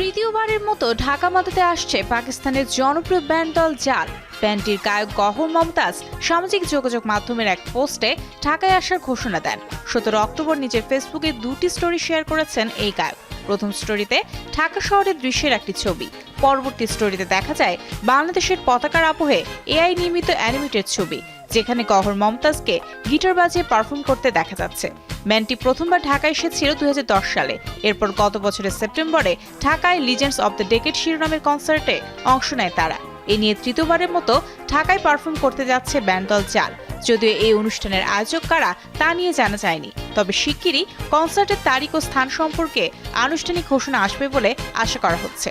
তৃতীয়বারের মতো ঢাকা মাতাতে আসছে পাকিস্তানের জনপ্রিয় ব্যান্ড দল জাল। ব্যান্ডটির গায়ক গহর মমতাজ সামাজিক যোগাযোগ মাধ্যমের এক পোস্টে ঢাকায় আসার ঘোষণা দেন। সতেরো অক্টোবর নিজের ফেসবুকে দুটি স্টোরি শেয়ার করেছেন এই গায়ক। প্রথম স্টোরিতে ঢাকা শহরের দৃশ্যের একটি ছবি। পরবর্তী স্টোরিতে দেখা যায় বাংলাদেশের পতাকার আবহে এআই নির্মিত অ্যানিমেটেড ছবি। যেখানে গহর মমতাজকে গিটার বাজিয়ে পারফর্ম করতে দেখা যাচ্ছে। ব্যান্ডটি প্রথমবার ঢাকায় এসেছিল দুই হাজার দশ সালে। এরপর গত বছরের সেপ্টেম্বরে ঢাকায় লিজেন্ডস অব দ্য ডেকেট শিরোনামের কনসার্টে অংশ নেয় তারা। এ নিয়ে তৃতীয়বারের মতো ঢাকায় পারফর্ম করতে যাচ্ছে ব্যান্ড দল জাল যদিও এই অনুষ্ঠানের আয়োজক কারা তা নিয়ে জানা যায়নি। তবে শিগগিরই কনসার্টের তারিখ ও স্থান সম্পর্কে আনুষ্ঠানিক ঘোষণা আসবে বলে আশা করা হচ্ছে।